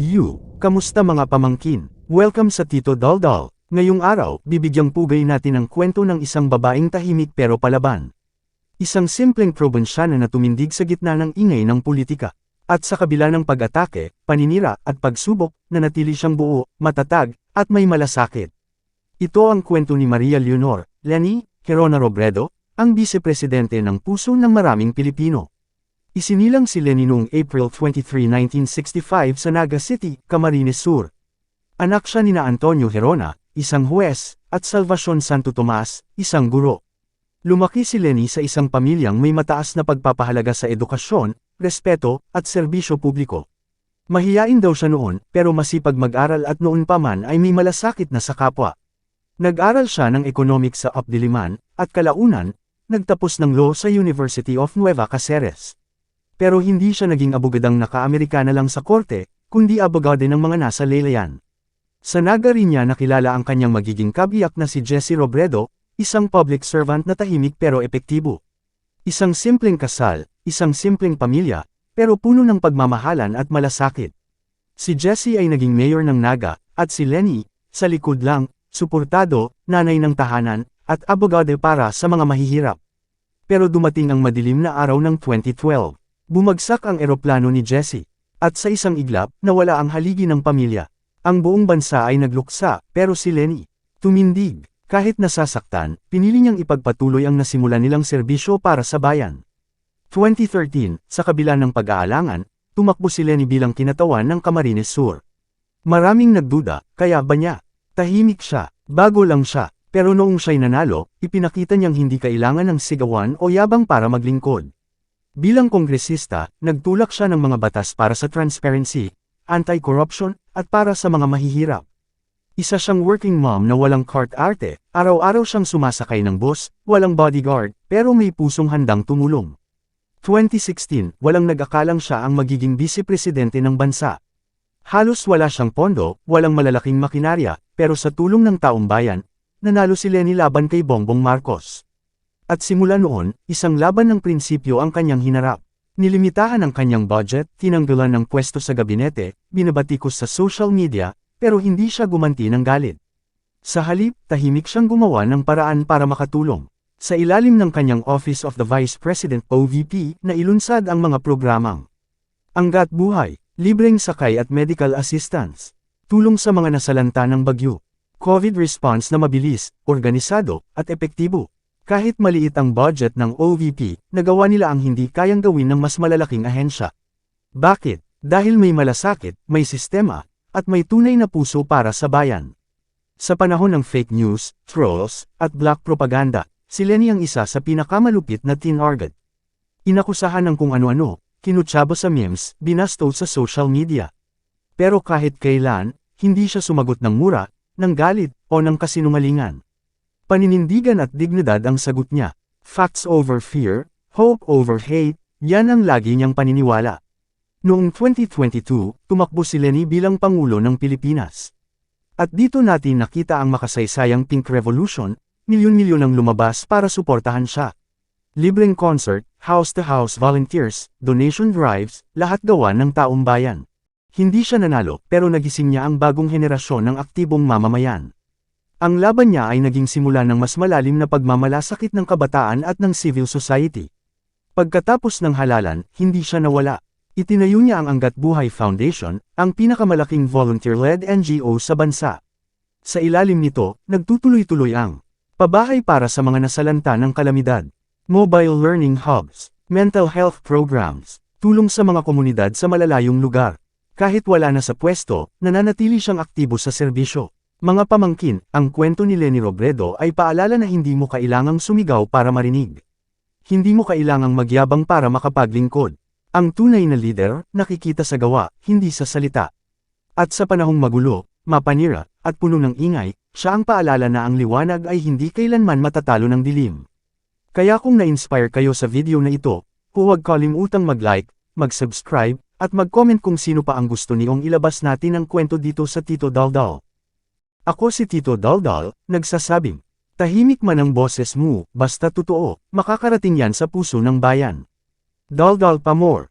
You, kamusta mga pamangkin? Welcome sa Tito Daldal. Ngayong araw, bibigyang pugay natin ang kwento ng isang babaeng tahimik pero palaban. Isang simpleng probinsyana na tumindig sa gitna ng ingay ng politika. At sa kabila ng pag-atake, paninira at pagsubok, nanatili siyang buo, matatag, at may malasakit. Ito ang kwento ni Maria Leonor, Lenny, Corona Robredo, ang vice-presidente ng puso ng maraming Pilipino. Isinilang si Lenny noong April 23, 1965 sa Naga City, Camarines Sur. Anak siya ni na Antonio Herona, isang huwes, at Salvacion Santo Tomas, isang guro. Lumaki si Lenny sa isang pamilyang may mataas na pagpapahalaga sa edukasyon, respeto, at serbisyo publiko. Mahiyain daw siya noon, pero masipag mag-aral at noon pa man ay may malasakit na sa kapwa. Nag-aral siya ng economics sa Opdiliman, at kalaunan, nagtapos ng law sa University of Nueva Cáceres. Pero hindi siya naging abogadang naka-Amerikana lang sa korte, kundi abogado ng mga nasa laylayan. Sa naga rin niya nakilala ang kanyang magiging kabiyak na si Jesse Robredo, isang public servant na tahimik pero epektibo. Isang simpleng kasal, isang simpleng pamilya, pero puno ng pagmamahalan at malasakit. Si Jesse ay naging mayor ng Naga, at si Lenny, sa likod lang, suportado, nanay ng tahanan, at abogado para sa mga mahihirap. Pero dumating ang madilim na araw ng 2012. Bumagsak ang eroplano ni Jesse. At sa isang iglap, nawala ang haligi ng pamilya. Ang buong bansa ay nagluksa, pero si Lenny, tumindig. Kahit nasasaktan, pinili niyang ipagpatuloy ang nasimulan nilang serbisyo para sa bayan. 2013, sa kabila ng pag-aalangan, tumakbo si Lenny bilang kinatawan ng Camarines Sur. Maraming nagduda, kaya ba niya? Tahimik siya, bago lang siya, pero noong siya'y nanalo, ipinakita niyang hindi kailangan ng sigawan o yabang para maglingkod. Bilang kongresista, nagtulak siya ng mga batas para sa transparency, anti-corruption, at para sa mga mahihirap. Isa siyang working mom na walang cart arte, araw-araw siyang sumasakay ng bus, walang bodyguard, pero may pusong handang tumulong. 2016, walang nag-akalang siya ang magiging vice-presidente ng bansa. Halos wala siyang pondo, walang malalaking makinarya, pero sa tulong ng taong bayan, nanalo si Lenny laban kay Bongbong Marcos. At simula noon, isang laban ng prinsipyo ang kanyang hinarap. Nilimitahan ang kanyang budget, tinanggalan ng pwesto sa gabinete, binabatikos sa social media, pero hindi siya gumanti ng galit. Sa halip, tahimik siyang gumawa ng paraan para makatulong. Sa ilalim ng kanyang Office of the Vice President OVP na ilunsad ang mga programang Anggat Buhay, Libreng Sakay at Medical Assistance, Tulong sa mga nasalanta ng bagyo, COVID response na mabilis, organisado, at epektibo. Kahit maliit ang budget ng OVP, nagawa nila ang hindi kayang gawin ng mas malalaking ahensya. Bakit? Dahil may malasakit, may sistema, at may tunay na puso para sa bayan. Sa panahon ng fake news, trolls, at black propaganda, si Lenny ang isa sa pinakamalupit na tinarget. Inakusahan ng kung ano-ano, kinutsaba sa memes, binasto sa social media. Pero kahit kailan, hindi siya sumagot ng mura, ng galit, o ng kasinungalingan. Paninindigan at dignidad ang sagot niya. Facts over fear, hope over hate, yan ang lagi niyang paniniwala. Noong 2022, tumakbo si Lenny bilang Pangulo ng Pilipinas. At dito natin nakita ang makasaysayang Pink Revolution, milyon-milyon ang lumabas para suportahan siya. Libreng concert, house-to-house volunteers, donation drives, lahat gawa ng taong bayan. Hindi siya nanalo, pero nagising niya ang bagong henerasyon ng aktibong mamamayan. Ang laban niya ay naging simula ng mas malalim na pagmamalasakit ng kabataan at ng civil society. Pagkatapos ng halalan, hindi siya nawala. Itinayo niya ang Anggat Buhay Foundation, ang pinakamalaking volunteer-led NGO sa bansa. Sa ilalim nito, nagtutuloy-tuloy ang pabahay para sa mga nasalanta ng kalamidad, mobile learning hubs, mental health programs, tulong sa mga komunidad sa malalayong lugar. Kahit wala na sa pwesto, nananatili siyang aktibo sa serbisyo. Mga pamangkin, ang kwento ni Lenny Robredo ay paalala na hindi mo kailangang sumigaw para marinig. Hindi mo kailangang magyabang para makapaglingkod. Ang tunay na leader, nakikita sa gawa, hindi sa salita. At sa panahong magulo, mapanira, at puno ng ingay, siya ang paalala na ang liwanag ay hindi kailanman matatalo ng dilim. Kaya kung na-inspire kayo sa video na ito, huwag kalimutang mag-like, mag-subscribe, at mag-comment kung sino pa ang gusto niyong ilabas natin ang kwento dito sa Tito Daldal. Ako si Tito Daldal, nagsasabing, tahimik man ang boses mo, basta totoo, makakarating yan sa puso ng bayan. Daldal pa more.